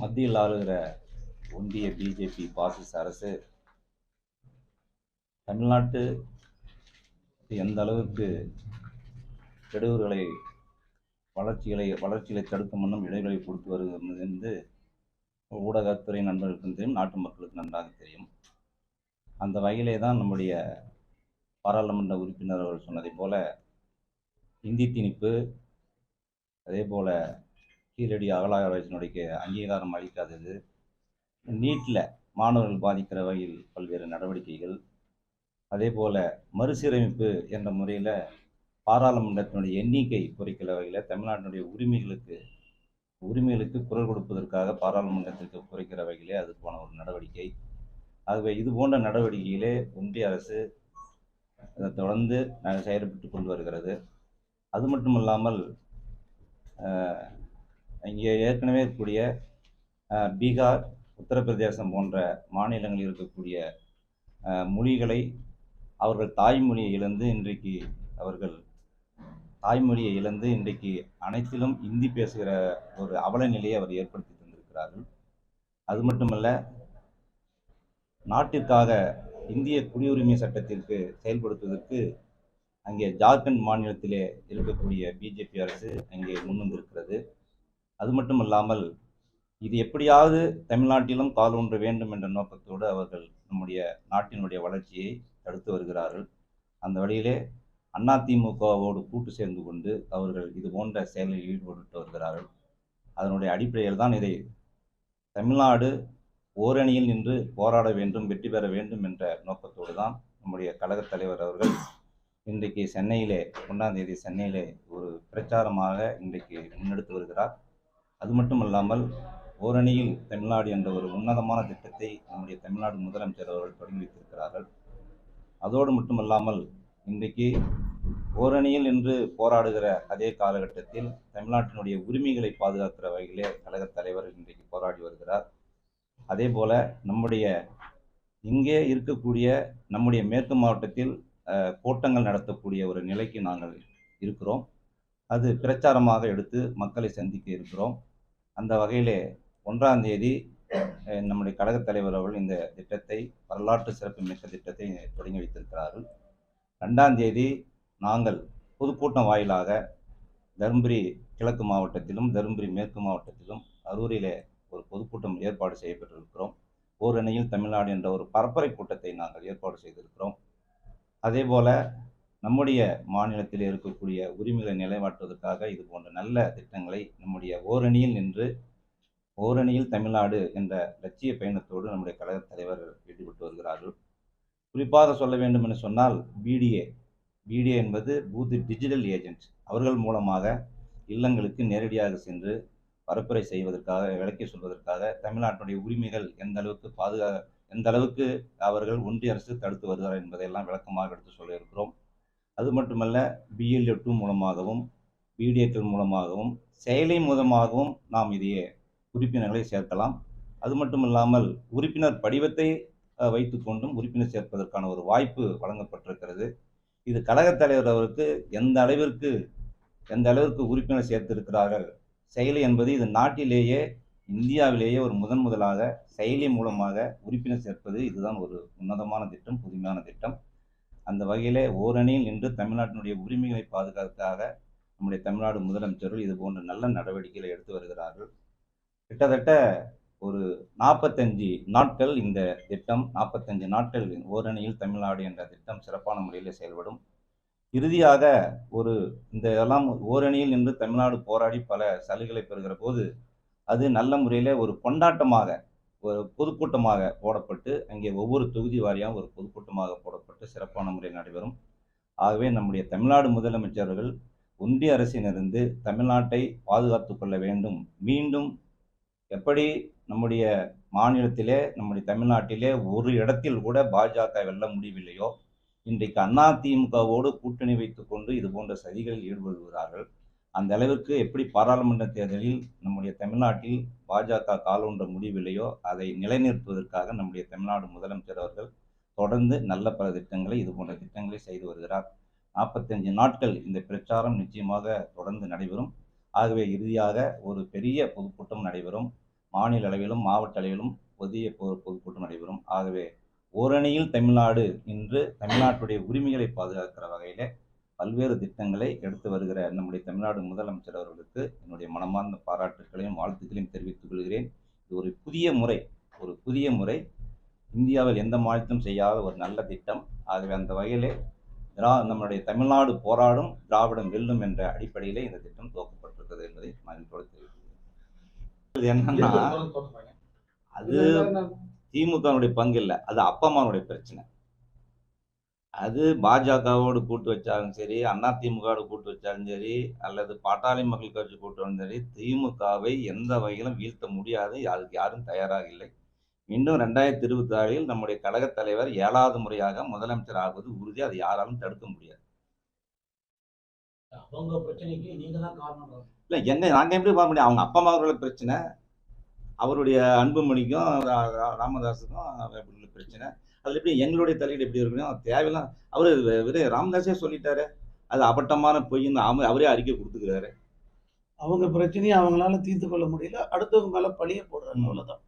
மத்தியில் ஆளுகிற ஒன்றிய பிஜேபி பாசிச அரசு தமிழ்நாட்டு எந்த அளவுக்கு கெடுவுகளை வளர்ச்சிகளை வளர்ச்சிகளை தடுக்கும் வண்ணம் இடைவெளி கொடுத்து வருகிறது என்று ஊடகத்துறை நண்பர்களுக்கும் தெரியும் நாட்டு மக்களுக்கு நன்றாக தெரியும். அந்த வகையிலே தான் நம்முடைய பாராளுமன்ற உறுப்பினர் அவர்கள் சொன்னதைப் போல இந்தி திணிப்பு அதே போல கீழடி அகலாராய்ச்சியினுடைய அங்கீகாரம் அளிக்காதது. நீட்டில் மாணவர்கள் பாதிக்கிற வகையில் பல்வேறு நடவடிக்கைகள். அதே போல் மறுசீரமைப்பு என்ற முறையில் பாராளுமன்றத்தினுடைய எண்ணிக்கை குறைக்கிற வகையில் தமிழ்நாட்டினுடைய உரிமைகளுக்கு உரிமைகளுக்கு குரல் கொடுப்பதற்காக பாராளுமன்றத்திற்கு குறைக்கிற வகையிலே அது போன ஒரு நடவடிக்கை. ஆகவே இது போன்ற நடவடிக்கையிலே ஒன்றிய அரசு அதை தொடர்ந்து நாங்கள் செயல்பட்டு கொண்டு வருகிறது. அது மட்டும் இல்லாமல் இங்கே ஏற்கனவே இருக்கக்கூடிய பீகார் உத்தரப்பிரதேசம் போன்ற மாநிலங்களில் இருக்கக்கூடிய மொழிகளை அவர்கள் தாய்மொழியை இழந்து இன்றைக்கு அவர்கள் தாய்மொழியை இழந்து இன்றைக்கு அனைத்திலும் இந்தி பேசுகிற ஒரு அவல நிலையை அவர் ஏற்படுத்தி தந்திருக்கிறார்கள். அது மட்டுமல்ல நாட்டிற்காக இந்திய குடியுரிமை சட்டத்திற்கு செயல்படுத்துவதற்கு அங்கே ஜார்க்கண்ட் மாநிலத்திலே இருக்கக்கூடிய பிஜேபி அரசு அங்கே முன்வந்திருக்கிறது. அது மட்டும் இல்லாமல் இது எப்படியாவது தமிழ்நாட்டிலும் கால் ஒன்று வேண்டும் என்ற நோக்கத்தோடு அவர்கள் நம்முடைய நாட்டினுடைய வளர்ச்சியை தடுத்து வருகிறார்கள். அந்த வழியிலே அதிமுகவோடு கூட்டு சேர்ந்து கொண்டு அவர்கள் இது போன்ற செயலில் ஈடுபட்டு வருகிறார்கள். அதனுடைய அடிப்படையில் தான் இதை தமிழ்நாடு ஓரணியில் நின்று போராட வேண்டும் வெற்றி பெற வேண்டும் என்ற நோக்கத்தோடு தான் நம்முடைய கழகத் தலைவர் அவர்கள் இன்றைக்கு சென்னையிலே ஒன்றாம் தேதி சென்னையிலே ஒரு பிரச்சாரமாக இன்றைக்கு முன்னெடுத்து வருகிறார். அது மட்டுமல்லாமல் ஓரணியில் தமிழ்நாடு என்ற ஒரு உன்னதமான திட்டத்தை நம்முடைய தமிழ்நாடு முதலமைச்சர் அவர்கள் தொடங்கி வைத்திருக்கிறார்கள். அதோடு மட்டுமல்லாமல் இன்றைக்கு ஓரணியில் என்று போராடுகிற அதே காலகட்டத்தில் தமிழ்நாட்டினுடைய உரிமைகளை பாதுகாக்கிற வகையிலே கழக தலைவர் இன்றைக்கு போராடி வருகிறார். அதே போல நம்முடைய இங்கே இருக்கக்கூடிய நம்முடைய மேற்கு மாவட்டத்தில் கூட்டங்கள் நடத்தக்கூடிய ஒரு நிலைக்கு நாங்கள் இருக்கிறோம். அது பிரச்சாரமாக எடுத்து மக்களை சந்திக்க இருக்கிறோம். அந்த வகையிலே ஒன்றாம் தேதி நம்முடைய கழகத் தலைவர் அவர்கள் இந்த திட்டத்தை வரலாற்று சிறப்பு மிக்க திட்டத்தை தொடங்கி வைத்திருக்கிறார்கள். ரெண்டாம் தேதி நாங்கள் பொதுக்கூட்டம் வாயிலாக தருமபுரி கிழக்கு மாவட்டத்திலும் தருமபுரி மேற்கு மாவட்டத்திலும் அரூரிலே ஒரு பொதுக்கூட்டம் ஏற்பாடு செய்யப்பட்டிருக்கிறோம். ஓரணியில் தமிழ்நாடு என்ற ஒரு பரப்புரை கூட்டத்தை நாங்கள் ஏற்பாடு செய்திருக்கிறோம். அதே போல நம்முடைய மாநிலத்தில் இருக்கக்கூடிய உரிமைகளை நிலைநாட்டுவதற்காக இது போன்ற நல்ல திட்டங்களை நம்முடைய ஓரணியில் நின்று ஓரணியில் தமிழ்நாடு என்ற லட்சிய பயணத்தோடு நம்முடைய கழகத் தலைவர்கள் ஈடுபட்டு வருகிறார்கள். குறிப்பாக சொல்ல வேண்டும் என்று சொன்னால் பிடிஏ பிடிஏ என்பது பூத் டிஜிட்டல் ஏஜென்ட் அவர்கள் மூலமாக இல்லங்களுக்கு நேரடியாக சென்று பரப்புரை செய்வதற்காக விளக்கி சொல்வதற்காக தமிழ்நாட்டினுடைய உரிமைகள் எந்த அளவுக்கு பாதுகா எந்த அளவுக்கு அவர்கள் ஒன்றிய அரசு தடுத்து வருகிறார் என்பதையெல்லாம் விளக்கமாக எடுத்து சொல்ல இருக்கிறோம் அது மட்டுமல்ல பிஎல்ஏ மூலமாகவும் பிடிஎக்கள் மூலமாகவும் செயலி மூலமாகவும் நாம் இதையே உறுப்பினர்களை சேர்க்கலாம். அது மட்டும் இல்லாமல் உறுப்பினர் படிவத்தை வைத்துக்கொண்டும் உறுப்பினர் சேர்ப்பதற்கான ஒரு வாய்ப்பு வழங்கப்பட்டிருக்கிறது. இது கழகத் தலைவர் அவருக்கு எந்த அளவிற்கு எந்த அளவிற்கு உறுப்பினர் சேர்த்திருக்கிறார்கள்? செயலி என்பது இது நாட்டிலேயே இந்தியாவிலேயே ஒரு முதன் முதலாக செயலி மூலமாக உறுப்பினர் சேர்ப்பது இதுதான் ஒரு உன்னதமான திட்டம் புதுமையான திட்டம். அந்த வகையிலே ஓரணியில் நின்று தமிழ்நாட்டினுடைய உரிமைகளை பாதுகாக்காக நம்முடைய தமிழ்நாடு முதலமைச்சர்கள் இது போன்ற நல்ல நடவடிக்கைகளை எடுத்து வருகிறார்கள். கிட்டத்தட்ட ஒரு நாற்பத்தஞ்சு நாட்கள் இந்த திட்டம் நாற்பத்தஞ்சு நாட்கள் ஓரணியில் தமிழ்நாடு என்ற திட்டம் சிறப்பான முறையில் செயல்படும். இறுதியாக ஒரு இந்த இதெல்லாம் ஓரணியில் நின்று தமிழ்நாடு போராடி பல சலுகைகளை பெறுகிற போது அது நல்ல முறையில் ஒரு கொண்டாட்டமாக ஒரு பொதுக்கூட்டமாக போடப்பட்டு அங்கே ஒவ்வொரு தொகுதி வாரியாக ஒரு பொதுக்கூட்டமாக போடப்பட்டு சிறப்பான முறையில் நடைபெறும். ஆகவே நம்முடைய தமிழ்நாடு முதலமைச்சர்கள் ஒன்றிய அரசினிருந்து தமிழ்நாட்டை பாதுகாத்து கொள்ள வேண்டும். மீண்டும் எப்படி நம்முடைய மாநிலத்திலே நம்முடைய தமிழ்நாட்டிலே ஒரு இடத்தில் கூட பாஜக வெல்ல முடியவில்லையோ இன்றைக்கு அதிமுகவோடு கூட்டணி வைத்துக்கொண்டு இது போன்ற சதிகளில் ஈடுபடுகிறார்கள். அந்த அளவிற்கு எப்படி பாராளுமன்ற தேர்தலில் நம்முடைய தமிழ்நாட்டில் பாஜக காலோன்ற முடியவில்லையோ அதை நிலைநிறுத்துவதற்காக நம்முடைய தமிழ்நாடு முதலமைச்சர் அவர்கள் தொடர்ந்து நல்ல பல திட்டங்களை இது போன்ற திட்டங்களை செய்து வருகிறார். நாற்பத்தஞ்சு நாட்கள் இந்த பிரச்சாரம் நிச்சயமாக தொடர்ந்து நடைபெறும். ஆகவே இறுதியாக ஒரு பெரிய பொதுக்கூட்டம் நடைபெறும். மாநில அளவிலும் மாவட்ட அளவிலும் புதிய பொதுக்கூட்டம் நடைபெறும். ஆகவே ஓரணியில் தமிழ்நாடு இன்று தமிழ்நாட்டுடைய உரிமைகளை பாதுகாக்கிற வகையிலே பல்வேறு திட்டங்களை எடுத்து வருகிற நம்முடைய தமிழ்நாடு முதலமைச்சர் அவர்களுக்கு என்னுடைய மனமார்ந்த பாராட்டுக்களையும் வாழ்த்துக்களையும் தெரிவித்துக் கொள்கிறேன். இது ஒரு புதிய முறை ஒரு புதிய முறை. இந்தியாவில் எந்த மாநிலத்திலும் செய்யாத ஒரு நல்ல திட்டம். ஆகவே அந்த வகையிலே திரா நம்முடைய தமிழ்நாடு போராடும் திராவிடம் வெல்லும் என்ற அடிப்படையிலே இந்த திட்டம் துவக்கப்பட்டிருக்கிறது என்பதை மகிழ்ச்சியோடு தெரிவிக்கிறேன். என்னன்னா அது திமுகவுடைய பங்கு இல்லை அது அப்பா அம்மாவுடைய பிரச்சனை. அது பாஜகவோடு கூட்டு வச்சாலும் சரி அண்ணா திமுகவோடு கூட்டு வச்சாலும் சரி அல்லது பாட்டாளி மக்கள் கட்சி கூட்டு வந்தாலும் சரி திமுகவை எந்த வகையிலும் வீழ்த்த முடியாது அதுக்கு யாரும் தயாராக இல்லை. மீண்டும் ரெண்டாயிரத்தி இருபத்தி ஆறில் நம்முடைய கழகத் தலைவர் ஏழாவது முறையாக முதலமைச்சர் ஆகுவது உறுதி. அதை யாராலும் தடுக்க முடியாது. அவங்க பிரச்சனைக்கு நீங்க தான் காரணம். இல்லை என்ன நாங்கள் எப்படி பார்க்க முடியும்? அவங்க அப்பா அம்மாவோட பிரச்சனை அவருடைய அன்புமணிக்கும் ராமதாஸுக்கும் பிரச்சனை. அதில் எப்படி எங்களுடைய தலையீடு எப்படி இருக்கணும் தேவையில்லாம் அவர் விரு ராமதாஸே சொல்லிட்டாரு. அது அபட்டமான பொய்ன்னு அவ- அவரே அறிக்கை கொடுத்துக்கிறாரு. அவங்க பிரச்சனையை அவங்களால தீர்த்து கொள்ள முடியல. அடுத்தவங்க மேல பழிய போடுறாங்க. ம். அவ்வளவுதான்.